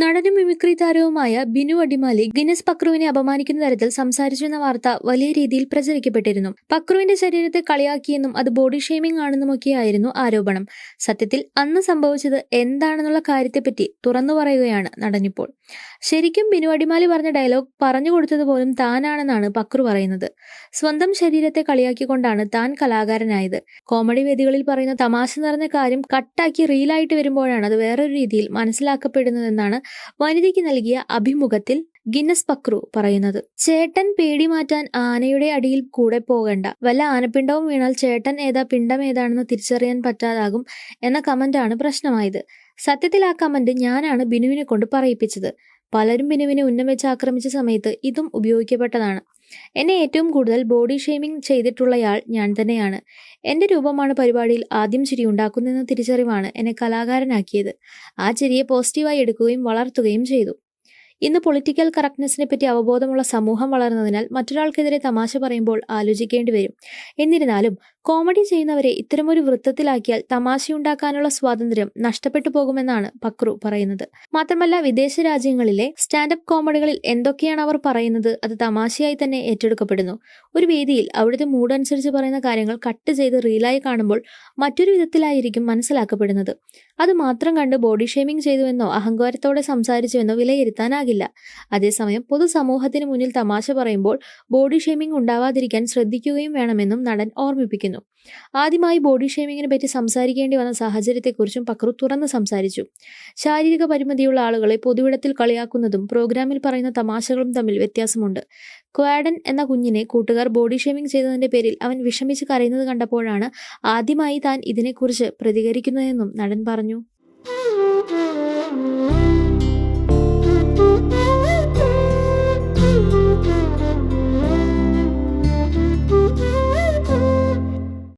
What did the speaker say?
നടനും മിമിക്രി താരവുമായ ബിനു അടിമാലി ഗിന്നസ് പക്രുവിനെ അപമാനിക്കുന്ന തരത്തിൽ സംസാരിച്ചെന്ന വാർത്ത വലിയ രീതിയിൽ പ്രചരിക്കപ്പെട്ടിരുന്നു. പക്രുവിന്റെ ശരീരത്തെ കളിയാക്കിയെന്നും അത് ബോഡി ഷെയ്മിംഗ് ആണെന്നുമൊക്കെയായിരുന്നു ആരോപണം. സത്യത്തിൽ അന്ന് സംഭവിച്ചത് എന്താണെന്നുള്ള കാര്യത്തെപ്പറ്റി തുറന്നു പറയുകയാണ് നടനിപ്പോൾ. ശരിക്കും ബിനു അടിമാലി പറഞ്ഞ ഡയലോഗ് പറഞ്ഞു കൊടുത്തത് പോലും താനാണെന്നാണ് പക്രു പറയുന്നത്. സ്വന്തം ശരീരത്തെ കളിയാക്കിക്കൊണ്ടാണ് താൻ കലാകാരനായത്. കോമഡി വേദികളിൽ പറയുന്ന തമാശ നിറഞ്ഞ കാര്യം കട്ടാക്കി റീലായിട്ട് വരുമ്പോഴാണ് അത് വേറൊരു രീതിയിൽ മനസ്സിലാക്കപ്പെടുന്നതെന്നാണ് വനിതയ്ക്ക് നൽകിയ അഭിമുഖത്തിൽ ഗിന്നസ് പക്രു പറയുന്നത്. ചേട്ടൻ പേടി മാറ്റാൻ ആനയുടെ അടിയിൽ കൂടെ പോകണ്ട. വല്ല ആനപ്പിണ്ടവും വീണാൽ ചേട്ടൻ ഏതാ പിണ്ടം ഏതാണെന്ന് തിരിച്ചറിയാൻ പറ്റാതാകും എന്ന കമന്റാണ് പ്രശ്നമായത്. സത്യത്തിൽ ആ കമന്റ് ഞാനാണ് ബിനുവിനെ കൊണ്ട് പറയിപ്പിച്ചത്. പലരും ബിനുവിനെ ഉന്നം വെച്ച് ആക്രമിച്ച സമയത്ത് ഇതും ഉപയോഗിക്കപ്പെട്ടതാണ്. എന്നെ ഏറ്റവും കൂടുതൽ ബോഡി ഷെയ്മിംഗ് ചെയ്തിട്ടുള്ളയാൾ ഞാൻ തന്നെയാണ്. എന്റെ രൂപമാണ് പരിപാടിയിൽ ആദ്യം ചിരി ഉണ്ടാക്കുന്നതെന്ന തിരിച്ചറിവാണ് എന്നെ കലാകാരനാക്കിയത്. ആ ചിരിയെ പോസിറ്റീവായി എടുക്കുകയും വളർത്തുകയും ചെയ്തു. ഇന്ന് പൊളിറ്റിക്കൽ കറക്റ്റ്നെസ്സിനെ പറ്റി അവബോധമുള്ള സമൂഹം വളർന്നതിനാൽ മറ്റൊരാൾക്കെതിരെ തമാശ പറയുമ്പോൾ ആലോചിക്കേണ്ടി വരും. എന്നിരുന്നാലും കോമഡി ചെയ്യുന്നവരെ ഇത്തരമൊരു വൃത്തത്തിലാക്കിയാൽ തമാശയുണ്ടാക്കാനുള്ള സ്വാതന്ത്ര്യം നഷ്ടപ്പെട്ടു പോകുമെന്നാണ് പക്രു പറയുന്നത്. മാത്രമല്ല വിദേശ രാജ്യങ്ങളിലെ സ്റ്റാൻഡപ്പ് കോമഡികളിൽ എന്തൊക്കെയാണ് അവർ പറയുന്നത് അത് തമാശയായി തന്നെ ഏറ്റെടുക്കപ്പെടുന്നു. ഒരു വേദിയിൽ അവിടുത്തെ മൂഡ് അനുസരിച്ച് പറയുന്ന കാര്യങ്ങൾ കട്ട് ചെയ്ത് റീലായി കാണുമ്പോൾ മറ്റൊരു വിധത്തിലായിരിക്കും മനസ്സിലാക്കപ്പെടുന്നത്. അത് മാത്രം കണ്ട് ബോഡി ഷേമിംഗ് ചെയ്തുവെന്നോ അഹങ്കാരത്തോടെ സംസാരിച്ചുവെന്നോ വിലയിരുത്താനാകില്ല. അതേസമയം പൊതുസമൂഹത്തിന് മുന്നിൽ തമാശ പറയുമ്പോൾ ബോഡി ഷേമിംഗ് ഉണ്ടാവാതിരിക്കാൻ ശ്രദ്ധിക്കുകയും വേണമെന്നും നടൻ ഓർമ്മിപ്പിക്കുന്നു. ആദ്യമായി ബോഡി ഷേമിങ്ങിനെ പറ്റി സംസാരിക്കേണ്ടി വന്ന സാഹചര്യത്തെക്കുറിച്ചും പക്രു തുറന്ന് സംസാരിച്ചു. ശാരീരിക പരിമിതിയുള്ള ആളുകളെ പൊതുവിടത്തിൽ കളിയാക്കുന്നതും പ്രോഗ്രാമിൽ പറയുന്ന തമാശകളും തമ്മിൽ വ്യത്യാസമുണ്ട്. ക്വാഡൻ എന്ന കുഞ്ഞിനെ കൂട്ടുകാർ ബോഡി ഷേമിംഗ് ചെയ്തതിന്റെ പേരിൽ അവൻ വിഷമിച്ച് കരയുന്നത് കണ്ടപ്പോഴാണ് ആദ്യമായി താൻ ഇതിനെക്കുറിച്ച് പ്രതികരിക്കുന്നതെന്നും നടൻ പറഞ്ഞു.